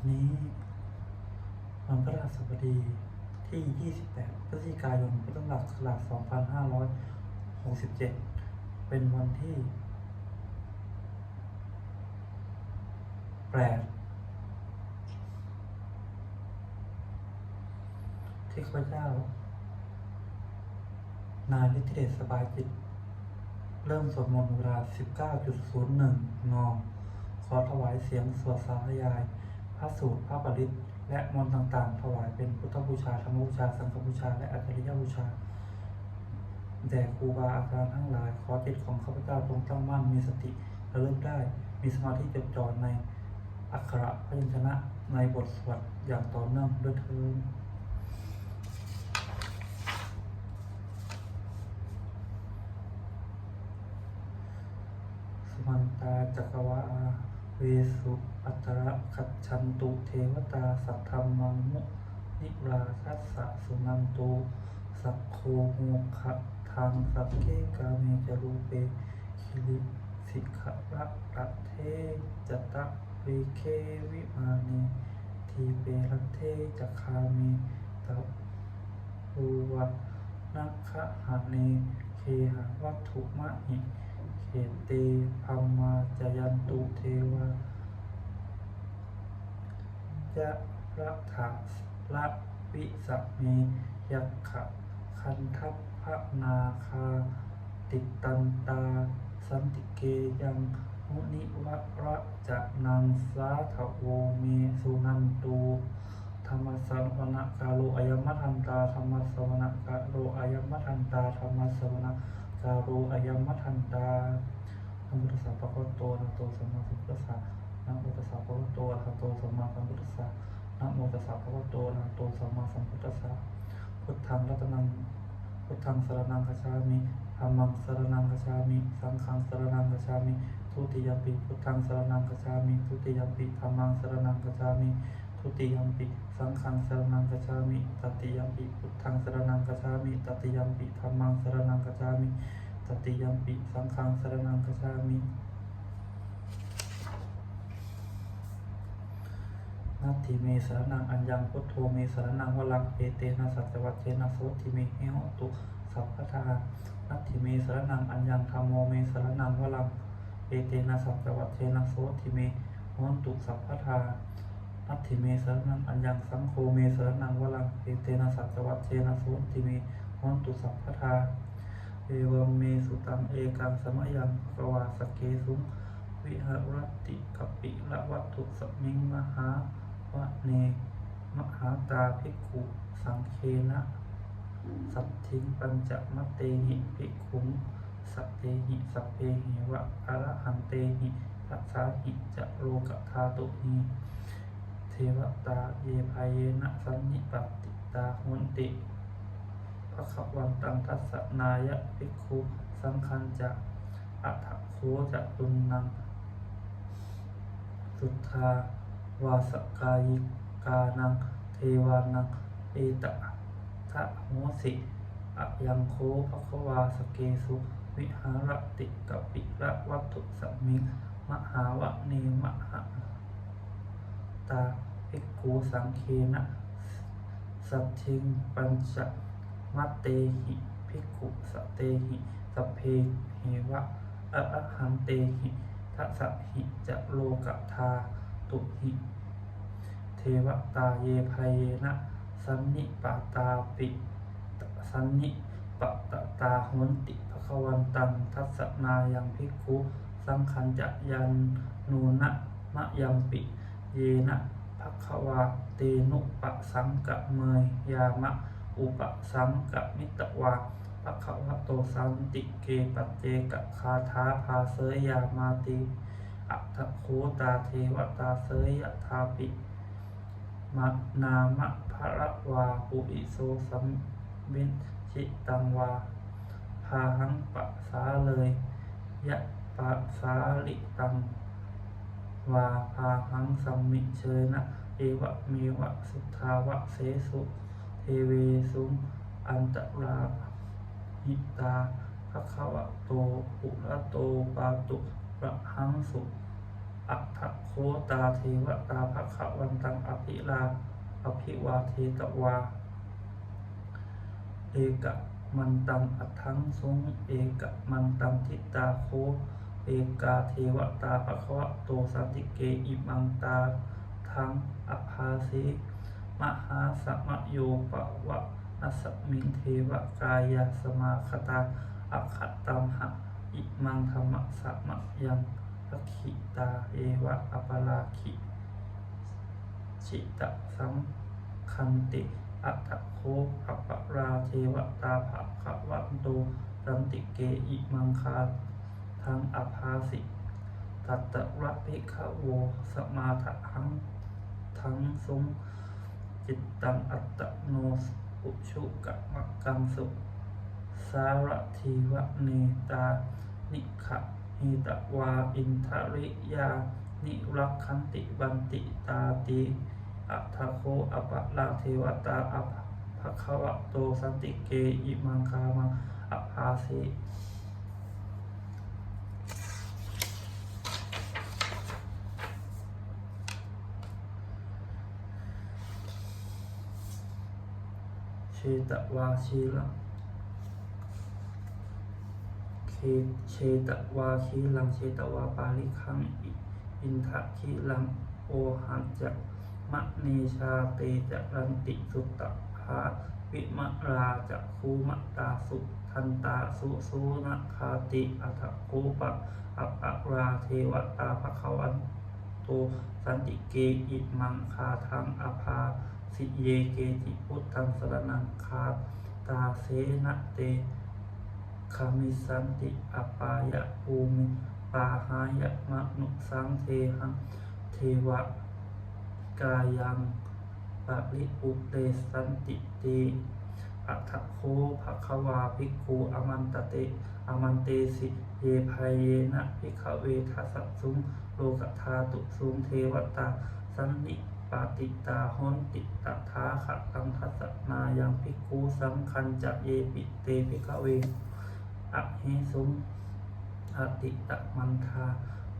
วันนี้ วันพฤหัสบดีที่ 28 พฤศจิกายน พุทธศักราช 2567 เป็นวันที่แปดที่ข้าพเจ้า นายนิติเดชสบายจิต เริ่มสวดมนต์เวลา 19.01 น ขอถวายเสียงสวดสาธยาย พระสูตร พระปริตและมนต์ต่างๆ ถวายเป็นพุทธบูชาธรรมบูชา สังฆบูชา และอัจฉริยบูชาแด่ครูบาอาจารย์ทั้งหลาย ขอจิตของข้าพเจ้าจงตั้งมั่น มีสติระลึกได้ มีสมาธิจดจ่อในอักขระพยัญชนะในบทสวดอย่างต่อเนื่องด้วยเทิน สมันตาจักรวา เวสุอัตระคัจฉันตุเทวตาสัทธรรมังมุนิราชัสสะสุนันตุสักโคโมขะทางสักเกกาเมจรูเปคิริสิกขะระระเทจตะเวเควิมานีทีเประเทจคามีตะภูวะนักขะหาเนเคหะวัตถุมะหิ เขเตพัมมาจยันตุเทวะจะระถะละวิสัมเมยักขะคันทัพพระนาคา ติตันตา สันติเกยังมุนิวะระจะนังสาทะโวเมสุนันตูธรรมสวนะกาโลอายมัทันตาธรรมสวนะกาโลอายมัทันตาธรรมสวนะกา โลอายมัทันตานะโมตัสสะภะคโตอะโตสัมมาสัมพุทธัสสะนะโมตัสสะภะคโตอะโตสัมมาสัมพุทธัสสะนะโมตัสสะภะคโตอะโตสัมมาสัมพุทธัสสะพุทธังรัตนังพุทธังสรณังคัจฉามิธัมมังสรณังคัจฉามิ สังฆังสรณังคัจฉามิทุติยปิพุทธังสรณังคัจฉามิทุติยปิธัมมังสรณังคัจฉามิ ทุติยมปิ สังฆังสรณังคัจฉามิตติยมปิพุทธังสรณังคัจฉามิตติยมปิธัมมังสรณังคัจฉามิตติยมปิ สังฆังสรณังคัจฉามินัตถิเมสรนังอัญญังพุทโธเมสรนังวลังเอเตนะสัจวัตเชนะโสติเมเหหตุสัพพทานัตถิเมสรนังอัญญังธรรมโมเมสรนังวลังเอเตนะสัจวัตเชนะโสติเมโหตุสัพพทา นัตถิเมสรนังอัญญังสังโฆเมสรนังวลังเอเตนะสัจวัตเชนะโสติเมโหตุสัพพทาเอวเมสุตังเอกังสมยังภควาสเกสุงวิหรติกปิละวัตถุสมิงมหาวะเนมหาตาภิกขุสังเคนะสัตถิงปัญจมตเตหิภิกขุสัตเตหิสัพเพหิวะอรหันเตหิทัสสาหิจะโลกธาตุหิ วตาเยภายเยนะสันนิปติตาหุนติพระขวันตังทัสนายะภิกขุสังคันจะอัฐโคจะตุนนังสุทธาวาสกายิกานัง เทวานัง เอตะทะโหสิอะยังโคภควาสเกสุ วิหารติกปิระวัตถุสัมิงมหาวะเนมหะตา ภิกขุสังเคนะสัตถิงปัญจมัตเตหิภิกขุสตเตหิสัพเพเหวะอะระหันเตหิทัสหิจะโลกธาตุหิเทวตาเยภายเยนะสันนิปตาปิสันนิปตตาหุนติภควันตังทัสสนายังภิกขุสังคัญจะยันนูนะมะยังปิเยนะ ควาเตนุปสังกะเมยยามะ อุปสังกะมิตวาภควะโตสันติเกปัจเจกะคาถาภาเสยยามาติอัตโคตาเทวตาเสยยทาปิมะนามะภระวาปุอิโสสัมวินชิตังวาพาหังปะสาเลยยะปะสาลิตัง วาพาหังสัมมิเชยนะเอวะเมวะสุทาวะเสสุเทเวสุงอันตราหิตาภะควะโตปุระโตปาตุระหังสุอัฏฐโคตาเทวตาภะควันตังอภิลาอภิวาเทตวา เอกมันตังอัทังสงเอกมันตังทิตาโค เอกาเทวตาภควะโตสันติเกอิมังตาทังอภาสีมหาสมโยปะวะนัสมิงเทวกายาสมาคตาอัคคตัมหะอิมังธรรมะสมยังอคิตาเอวะอปลาคิชิตะสัมคันติอัตโคอัปราเทวตาภะควันโตสันติเกอิมังคา ทังอภาสิตัตตะระภิกขโวสมาทะหังทั้งทรงจิตตังอัตตโนอุชุกะมะกังสุสารทีวะเนตา นิขะหิตวาอินทริยา นิรักขันติบันติตาติอัตโคอปะลาเทวตาอัปภะคะวะโตสันติเกอิมังคามังอภาสิ เชตวาชีลังเคเชตวาชีลังเชตวาปาลิคังอินทะคีลังโอหันจะมะเนชาเตจะรันติสุตตะภาวิมะราจะคูมะตาสุทันตาสุสุนะคาติอัตโกปะอัปปะราเทวตาภควันโตสันติเกอิมังคาทังอภา สิเยเกติพุทธังสรนังคาตาเสนะเตคามิสันติอปายะภูมิปาหายะมะนุสังเทหังเทวะกายังปะริอุเตสันติเตอัตถโคภะคะวาภิกขุอมันตเตอมันเตสิเยภายเยนะภิกขเวทัสสะสุงโลกธาตุสุงเทวตา สันนิปาติตาหนติตถาขะตังทัสนายังภิกขุสังคัญจะเยปิเตภิกขเวอะเฮสุงอติตะมันทา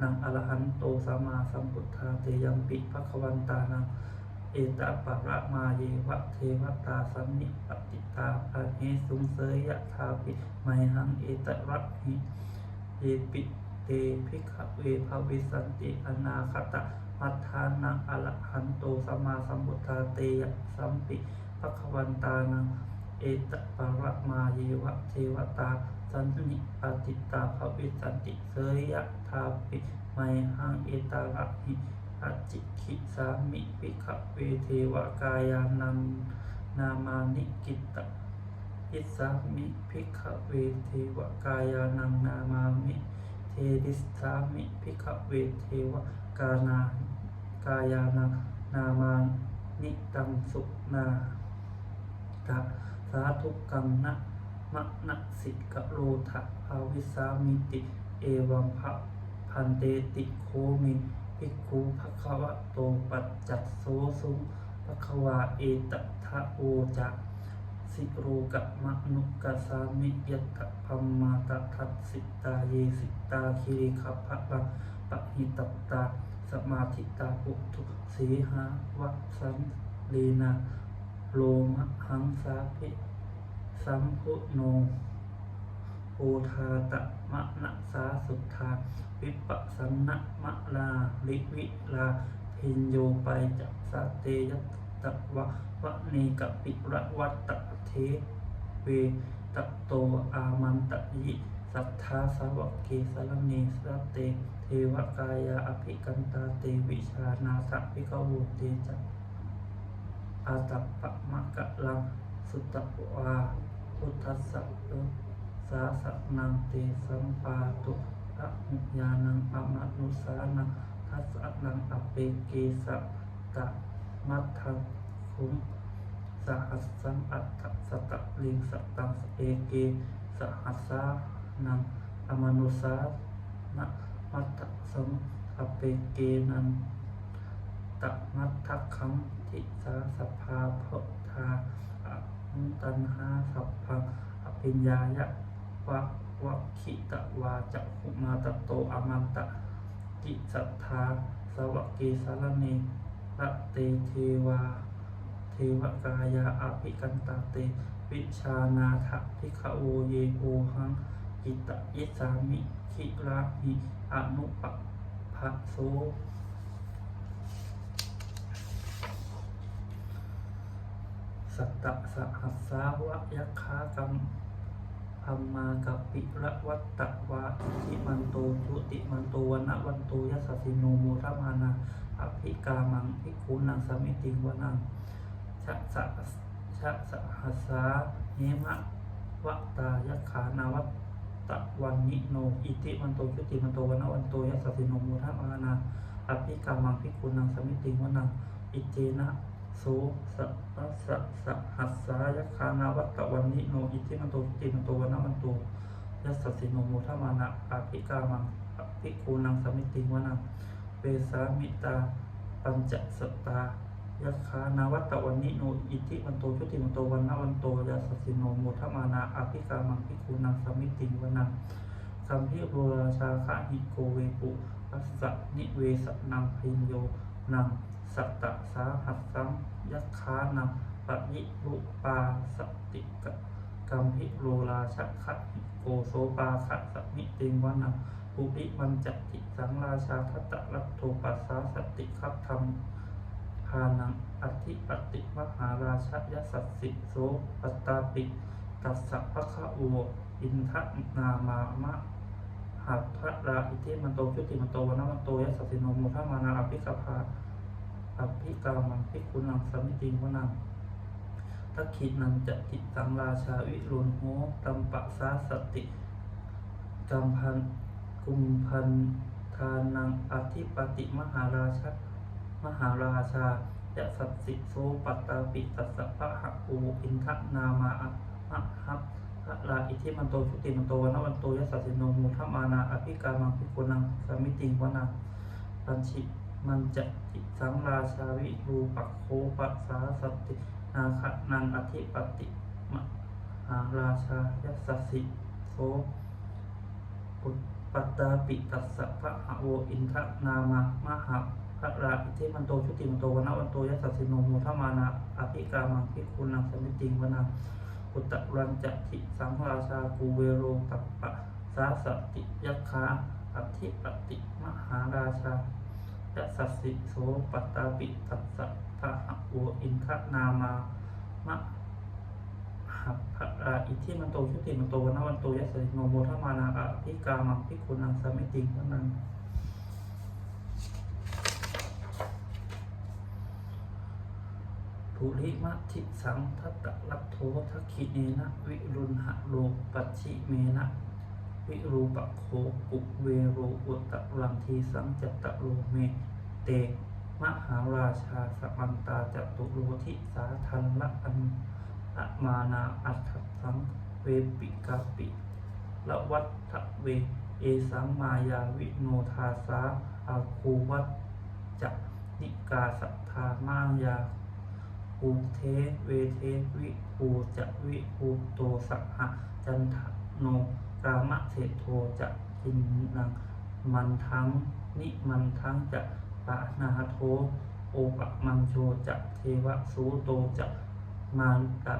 นังอรหันโตสัมมาสัมพุทธาเตยังปิภควันตานังเอตปะระมาเยวะเทวตาสันนิปติตาอะเฮสุงเสยยะทาปิไมหังเอตระหิเยปิ เตภิกเวภวิสันติอนาคตะมัทธานังอรหันโตสมาสัมพุทธาเตยสัมปิภควันตานังเอตปะระมาเยวะเทวตาสันนิปติตาภวิสันติเสยยะทาปิไมหังเอตาระหิอจิคิสามิปิขเวเทวกายานังนามานิกิตะอิสามิภิกขเวเทวกายานังนามามิ ทดิสสามิภิกเวเทวกานากายานังนามานิตังสุนาตะสาธุกังนะมะนะสิกะโลทะภาวิสามิติ เอวังภะพันเตติโคมิภิกขุภะควะโตปัจจัตโสสุภะคะวาเอตทะโอจะ สิโรกะมะนุกะสามิยัตถะพัมมาตะทัสสิตาเยสิตาคิริขภะลังปะหิตตา สมาธิตาปุถุสีหาวัสันลีนาโลมะหังสาภิสัมพุโนโอทาตะมะนะสาสุทาวิปสสนะมะลาลิวิลาพินโยไปจักสเตยตตะวะ วะเนกปิระวัตตะเทเวตะโตอามันตะยิสัทธาสาวกเกสรเนสะเต เทวกายาอภิกันตาเตวิชานาสะพิกโวเตจัอาตัปปะมะกะลังสุตตะวาพุทธัสสะเอสาสะนังเตสัมปาตุอะหุญานังอมนุสานังทัสสะนังอเปเกสะตะมัทธัง คุมสหัสสังอัตถสตะลิงสตังเอเกสหัสสานังอมนุสานะมัตถสังอเปเกนันตะมัตทธคังทิสาสภาพทาอุตันหาสัพพังอภิญญายะวะวะขิตะวาจักุมาตโตอมันตะกจิสัทธาสวกเกสารเนระเตเทวา เทวกายาอภิกันตาเต วิชานาถพิขโวเยโอหังกิตะยิสามิคิราหิอนุปภะโสสัตตะสหัสสาวะยัคขากรรมพัมมากับปิระวัตตะวาอิทิมันโตชุติมันโตวนะวันโตยัสสิโนโมทมานาอภิกามังภิกขุนังสมิติวนัง ชะสะชะสหัสสาเนมะวะตายัคขานาวัตตะวันนิโน อิติมันโตชุติมันโตวันวันโตยัสสสิโนโมทมานาอภิกามังภิกขุนังสมิติวนังอิเจนะโสสะสะสะสะหัสสายคานาวัตตะวันนิโน อิทิมันโตทิติมันโตวันนะมันโตยัสสสิโนโมทมานะอภิกามังอภิคูนังสมิติวนังเวสามิตา ปัญจสตตา ยัคานาวัตตะวันนิโนอิทิมันโตชุติมันโตวันนะวันโตยัสสิโนโมทมานะอภิกามังภิกขุนังสมิติงวนังสัมพิโรราชาคะหิโกเวปุปัสสะนิเวสนังพินโยนังสัตตะสาหัสสังยัคานังปะยิรุปาสติกะกัมพิโรราชคะหิโกโสปาคะสมิติงวานังปุริมันจติสังราชาทัตตะรัตโทปัสสาสติคัตธรรม พานังอธิปติมหาราชยสัสสิโสปตาปิตัสสะภะคะโวอินทนามามะหัตถราอิทิมันโตชุติมันโตวนะมันโตยัสสิโนโมทมานาอภิกภาอภิกามังภิกขุนังสมิติงวนังทักขินันจะติตังราชาวิรุณโหตัมปะสาสติกัมพันกุมพันทานังอธิปติมหาราช มหาราชายะสัสสิโสปัตตาปิตัสสะพะหะอูอินทนามาอะมะฮับพระลาอิทิมันโตชุติมันโตวันนวันโตยัสสะสิโนมูทมานาอภิกามังพิโกนังสมิติวนาปัญชิมันจะติสังราชาวิรูปักโคปัสสาสตินาคนังอธิปติมหาราชายัสสะสิโสปุตปตาปิตัสสะพระหะโวอินทนามามหา พระราอิทิมันโตชุติมันโตวันนวันโตยัสสิโนมูทมานาอภิกามังพิโกนังสมิติงวนาอุตรันจะทิสังราชากูเวโรตัปปะสาสติยัคขาอธิปติมหาราชาจะสัสสิโสปัตตาปิตัสสะพะหะโวอินทนามามะหัพพราอิทิมันโตชุติมันโตวันนวันโตยัสสิโนโมทมานาอภิกามังพิคุนังสมิติงวนัง ภูริมะทิสังทัตตะลัทโททักขิเนนะวิรุณหะโลปัชิเมนะวิรูปโคปุเวโรอุตตะรังทีสังจัตตะโลเมเตมหาราชาสมันตาจตุโลทิสาทันละอันอะมานาอัตถสังเวปิกาปิละวัฏทะเว เอสังมายาวิโนทาสาอาคูวัตจะนิกาสัทธามายา ภูเทเวเทวิภูจะวิภูโตสัหะจันทโนกามะเศโทจะกินนังมันทั้งนิมันทั้งจะปะนาโทโอปะมังโชจะเทวะสูโตจะมานตะ